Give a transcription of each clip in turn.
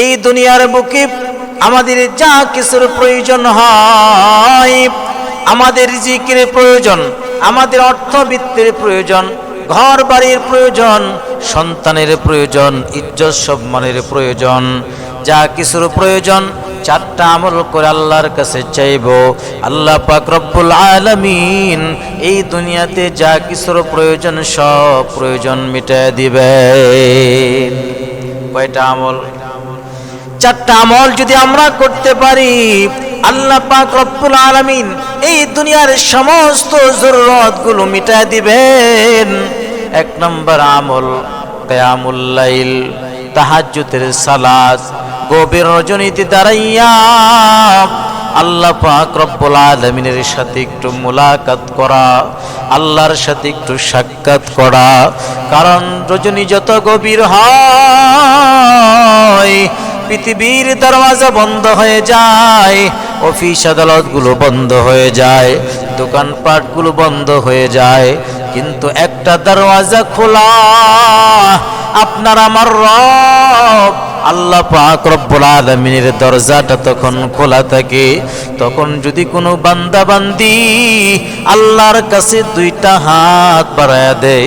এই দুনিয়ার বুকে আমাদের যা কিছুর প্রয়োজন হয়, আমাদের জিকির প্রয়োজন, আমাদের অর্থবিত্তের প্রয়োজন ঘর বাড়ির প্রয়োজন, সন্তানের প্রয়োজন, ইজ্জত সম্মানের প্রয়োজন, যা কিছুর প্রয়োজন, চারটা আমল করে আল্লাহর কাছে চাইব। আল্লাহ পাক রব্বুল আলামিন এই দুনিয়াতে যা কিছুর প্রয়োজন, সব প্রয়োজন মিটায় দিবে কয়টা আমল? চারটা আমল যদি আমরা করতে পারি, আল্লাহ পাক রব্বুল আলামিন এই দুনিয়ার সমস্ত জরুরতগুলো মিটায় দিবেন। এক নম্বর আমল, কিয়ামুল লাইল, তাহাজ্জুদের সালাত, গভীর রজনীতে দাঁড়াইয়া আল্লাহ পাক রব্বুল আলামিনের সাথে একটু মুলাকাত করা, আল্লাহর সাথে একটু সাক্ষাৎ করা, কারণ রজনী যত গভীর হয় পৃথিবীর দরওয়াজা বন্ধ হয়ে যায়, অফিস আদালতগুলো বন্ধ হয়ে যায়, দোকানপাটগুলো বন্ধ হয়ে যায়, কিন্তু একটা দরওয়াজা খোলা, আপনার আমার রব আল্লাহ পাক রব্বুল আলামিনের দরজাটা তখন খোলা থাকে। তখন যদি কোনো বান্দা বান্দি আল্লাহর কাছে দুইটা হাত বাড়ায়া দেয়,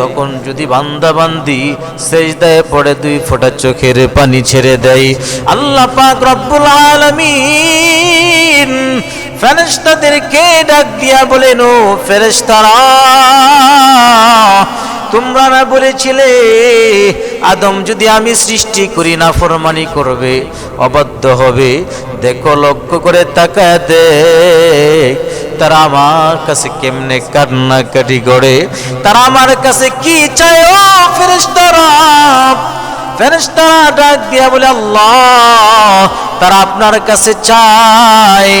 তখন যদি বান্দা বান্দি সেজদায় পড়ে দুই ফোঁটা চোখের পানি ছেড়ে দেয়, আল্লাহ পাক রব্বুল আলামিন ফেরেশতাদেরকে ডাক দিয়া বলেন, ও ফেরেশতারা তোমরা না বলেছিলে, আদম যদি আমি সৃষ্টি করি না ফরমানি করবে, অবাধ্য হবে। দেখো, লক্ষ্য করে তাকায় দে তারা আমার কাছে কেমনে কান্নাকাটি করে, তারা আমার কাছে কি চায়? ও ফেরেশতারা ফেরেশতারা ডাক দিয়া বলে, আল্লাহ, তারা আপনার কাছে চায়।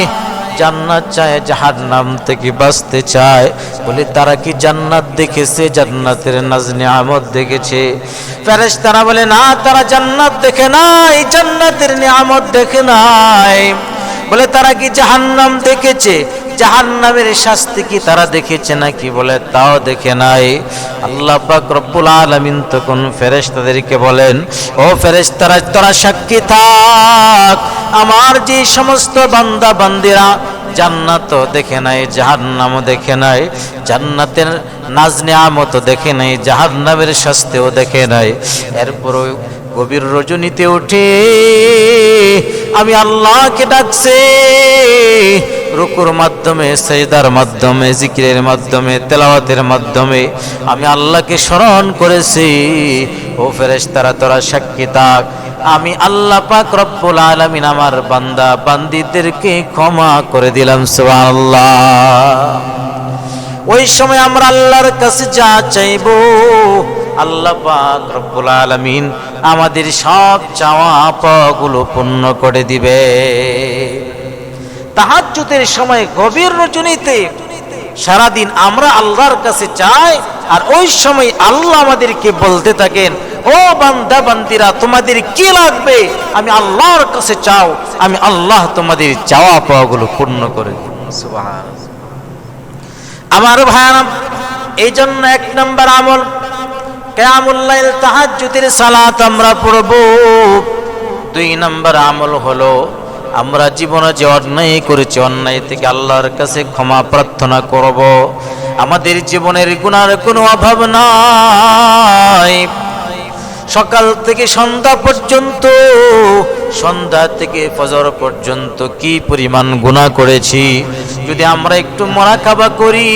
জান্নাত চায়, জাহান্নাম থেকে বাঁচতে চায়। বলে, তারা কি জান্নাত দেখেছে, জান্নাতের নাজনে আমদ দেখেছে? ফেরেশতারা বলে, না, তারা জান্নাত দেখে নাই, জান্নাতের নিয়ামত দেখে নাই। বলে, তারা কি জাহান্নাম দেখেছে? জাহান্নামের শাস্তি কি তারা দেখেছে নাকি? বলে, তাও দেখে নাই। আল্লাহ রব্বুল আলামিন তখন ফেরেশতাদেরকে বলেন, ও ফেরেশতারা, তোরা সাক্ষী থাক। আমার যে সমস্ত বান্দা বান্দিরা জান্নাত দেখে নাই জাহান্নামও দেখে নাই, জান্নাতের নাজনে আমত দেখে নাই, জাহান্নামের শাস্তিও দেখে নাই। এরপরও গভীর রজনীতে উঠে আমি আল্লাহকে ডাকছে, রুকুর মাধ্যমে সেজদার মাধ্যমে, জিকিরের মাধ্যমে, তেলাওয়াতের মাধ্যমে আমি আল্লাহকে স্মরণ করেছি। ও ফেরেশতারা, তোরা সাক্ষী থাক। আমি আল্লাহ পাক রব্বুল আলামিন আমার বান্দা, বান্দিদেরকে ক্ষমা করে দিলাম, সুবহানাল্লাহ। ওই সময় আমরা আল্লাহর কাছে যা চাইব, আল্লাহ পাক রব্বুল আলামিন আমাদের সব চাওয়া পাওয়াগুলো পূর্ণ করে দিবে। তাহাজ্জুদের সময় গভীর রজনীতে সারাদিন আমরা আল্লাহর কাছে চাই, আর ওই সময় আল্লাহ আমাদেরকে বলতে থাকেন ও বান্দা, বান্দিরা, তোমাদের কি লাগবে? আমি আল্লাহর কাছে চাও, আমি আল্লাহ তোমাদের চাওয়া পাওয়াগুলো পূর্ণ করে আমার ভাইয়ারাম এই জন্য এক নম্বর আমল কেয়ামুল্লাইল তাহাজ্জুদের সালাত আমরা পড়ব। দুই নম্বর আমল হলো, আমরা জীবনে যে অন্যায় করেছি, অন্যায় থেকে আল্লাহর কাছে ক্ষমা প্রার্থনা করব। আমাদের জীবনের গুণার কোনো অভাব নাই। সকাল থেকে সন্ধ্যা পর্যন্ত, সন্ধ্যা থেকে ফজর পর্যন্ত কি পরিমাণ গুণা করেছি? যদি আমরা একটু মরা খাবা করি,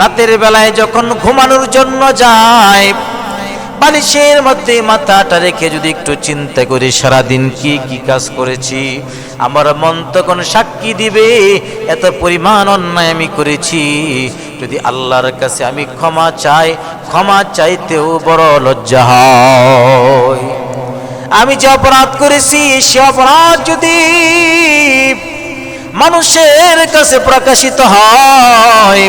রাতের বেলায় যখন ঘুমানোর জন্য যাই, বালিশের মধ্যে মাথাটা রেখে যদি একটু চিন্তা করি, সারাদিন কি কি কাজ করেছি? আমার মন তখন সাক্ষী দিবে, এত পরিমাণ অন্যায় আমি করেছি। যদি আল্লাহর কাছে আমি ক্ষমা চাই, ক্ষমা চাইতেও বড় লজ্জা হয়। আমি যে অপরাধ করেছি, সে অপরাধ যদি মানুষের কাছে প্রকাশিত হয়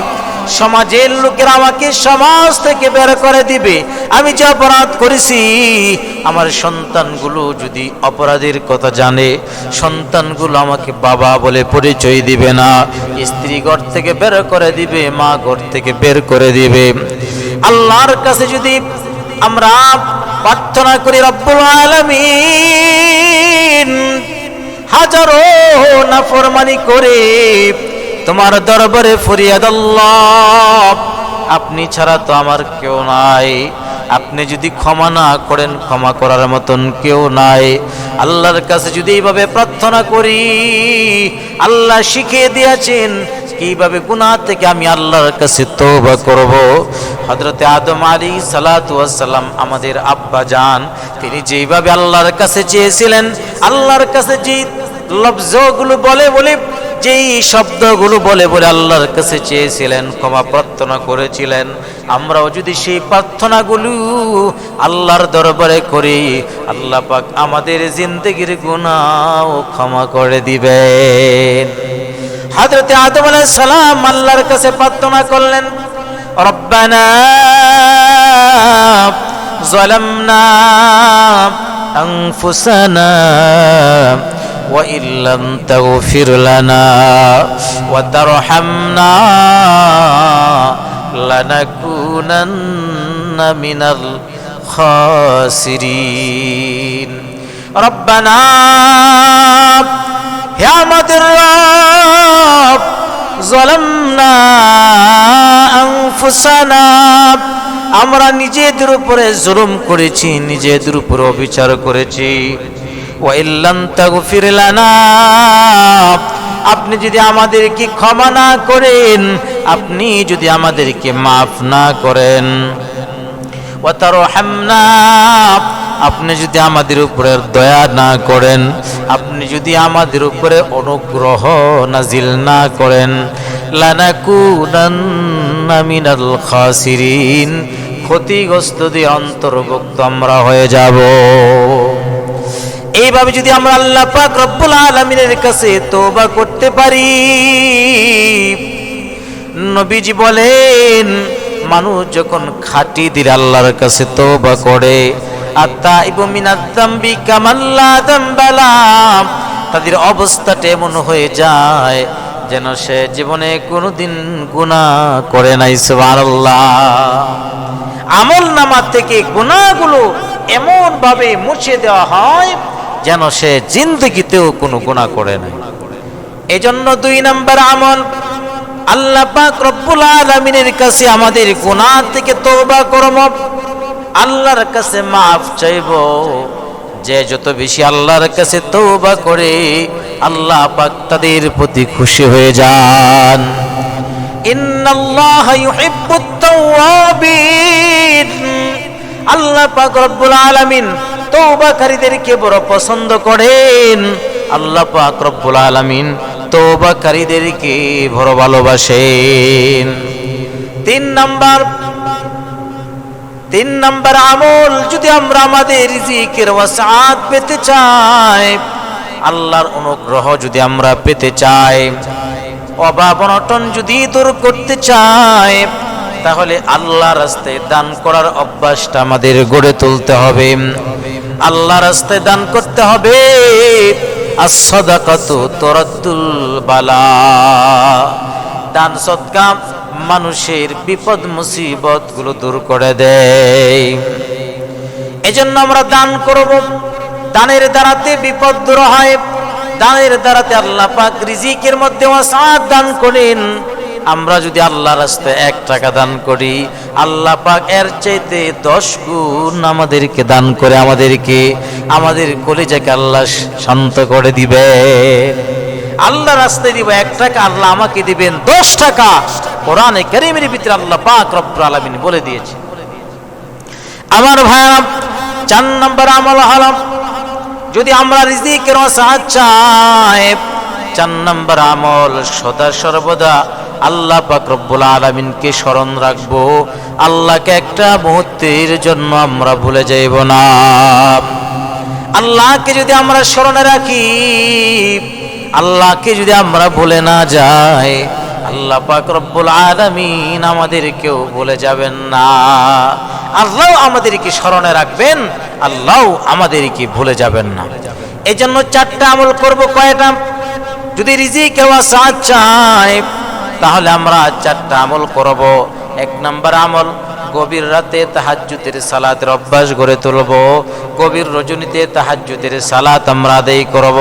সমাজের লোকেরা আমাকে সমাজ থেকে বের করে দিবে। আমি যে অপরাধ করেছি, আমার সন্তানগুলো যদি অপরাধের কথা জানে, সন্তানগুলো আমাকে বাবা বলে পরিচয় দিবে না। স্ত্রী ঘর থেকে বের করে দিবে, মা ঘর থেকে বের করে দিবে। আল্লাহর কাছে যদি আমরা প্রার্থনা করি, রব্বুল আলামিন হাজারো নাফরমানি করে তোমার দরবারে ফরিয়াদ আপনি ছাড়া তো আমার কেউ নাই। আপনি যদি ক্ষমা না করেন, ক্ষমা করার মতন কেউ নাই। আল্লাহর কাছে যদি এইভাবে প্রার্থনা করি, আল্লাহ শিখিয়ে দিয়েছেন, কীভাবে গুনাহ থেকে আমি আল্লাহর কাছে তওবা করব? হযরতে আদম আলী সালাতু সালাম আমাদের আব্বা জান, তিনি যেইভাবে আল্লাহর কাছে চেয়েছিলেন, আল্লাহর কাছে যে লফজগুলো বলে বলে যেই শব্দগুলো বলে বলে আল্লাহর কাছে চেয়েছিলেন, ক্ষমা প্রার্থনা করেছিলেন, আমরাও যদি সেই প্রার্থনাগুলো আল্লাহর দরবারে করি, আল্লাহ পাক আমাদের জিন্দগির গুণাও ক্ষমা করে দিবেন। হাজরতে আদম আলাইহিস সালাম আল্লাহর কাছে প্রার্থনা করলেন, রব্বানা জলামনা আনফুসানা وإن لم تغفر لنا وترحمنا لنكونن من الخاسرين ربنا হে আমাদের রব জলমনা আনফুসানা আমরা নিজেদের উপরে জুলুম করেছি নিজেদের উপরে অবিচার করেছি ওয়াইল্লাম তাগফির লানা আপনি যদি আমাদেরকে ক্ষমা না করেন, আপনি যদি আমাদেরকে মাফ না করেন। আপনি যদি আমাদের উপরে দয়া না করেন, আপনি যদি আমাদের উপরে অনুগ্রহ নাজিল না করেন ক্ষতিগ্রস্ত দিয়ে অন্তর্ভুক্ত আমরা হয়ে যাব। এইভাবে যদি আমরা আল্লাহ পাক রব্বুল আলামিনের কাছে তওবা করতে পারি, নবীজি বলেন, মানুষ যখন খাঁটি দিল আল্লাহর কাছে তওবা করে আত্মা ইবমিনাদ্দাম্বি কামাল্লা দাম্বালা তাদের অবস্থাটা এমন হয়ে যায় যেন সে জীবনে কোনোদিন গুনাহ করে নাই, সুবহানাল্লাহ। আমল নামা থেকে গুনাহগুলো এমন ভাবে মুছে দেওয়া হয় যেন সে জিন্দগিতেও কোনো গুণা করে নাই। এজন্য দুই নাম্বার আমল, আল্লাহ পাক রব্বুল আলামিনের কাছে আমাদের গুনাহ থেকে তওবা করব, আল্লাহর কাছে মাফ চাইব। যে যত বেশি আল্লাহর কাছে তওবা করে, আল্লাহ পাক তাদের প্রতি খুশি হয়ে যান। আল্লাহ পাক রব্বুল আলামিন তওবাকারীদেরকে বড় পছন্দ করেন। আল্লাহ পাক রব্বুল আলামিন তওবাকারীদেরকে বড় ভালোবাসেন। তিন নাম্বার তিন নাম্বার আমল, যদি আমরা আমাদের রিজিকের ওয়াসাত পেতে চাই, আল্লাহর অনুগ্রহ যদি আমরা পেতে চাই, অভাব অনটন যদি দূর করতে চাই, তাহলে আল্লাহ রাস্তায় দান করার অভ্যাসটা আমাদের গড়ে তুলতে হবে। আল্লাহ রাস্তায় দান করতে হবে। আসদাকাতু তরাদ্দুল বালা। দান সদকা মানুষের বিপদ মুসিবতগুলো দূর করে দেয়। এজন্য আমরা দান করব। দানের দ্বারাতে বিপদ দূর হয়। দানের দ্বারাতে আল্লাহ পাক রিজিকের মধ্যে ওয়াসাত দান করেন। আমরা যদি আল্লাহ রাস্তায় এক টাকা দান করি আল্লাহ পাক এর চাইতে দশ গুণ আমাদেরকে দান করে আমাদেরকে, আমাদের কলিজাকে আল্লাহ শান্ত করে দিবে। আল্লাহ রাস্তায় দিব এক টাকা, আল্লাহ আমাকে দিবেন দশ টাকা। কোরআনে কারিমের ভিতরে আল্লাহ পাক রব্বুল আলামিন বলে দিয়েছে। আমার ভাইরা চার নম্বর আমল হলাম যদি আমরা রিজিকের সাহায্য চাই চার নম্বর আমল সদা সর্বদা আল্লাহ পাক রব্বুল আলামিনকে স্মরণ রাখব। আল্লাহকে একটা মুহূর্তের জন্য আমরা ভুলে যাইব না। আল্লাহকে যদি আমরা স্মরণে রাখি, আল্লাহকে যদি আমরা ভুলে না যাই, আল্লাহ পাক আলামিন আমাদেরকেও বলে যাবেন না। আল্লাহ আমাদেরকে স্মরণে রাখবেন, আল্লাহ আমাদেরকে ভুলে যাবেন না। এই জন্য চারটা আমল করব, কয়টা? যদি রিজিক চায় তাহলে আমরা চারটা আমল করব। এক নম্বর আমল, গভীর রাতে তাহাজ্জুদের সালাতের অভ্যাস গড়ে তুলব। গভীর রজনীতে তাহাজ্জুদের সালাত আমরা আদায় করব।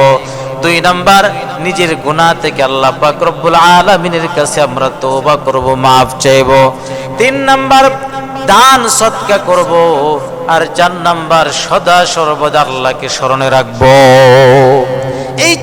দুই নাম্বার, নিজের গুণা থেকে আল্লাহ রব্বুল আলামিনের কাছে আমরা তওবা করব, মাফ চাইব। তিন নাম্বার, দান সৎকা করব। আর চার নাম্বার, সদা সর্বদা আল্লাহকে স্মরণে রাখব। এই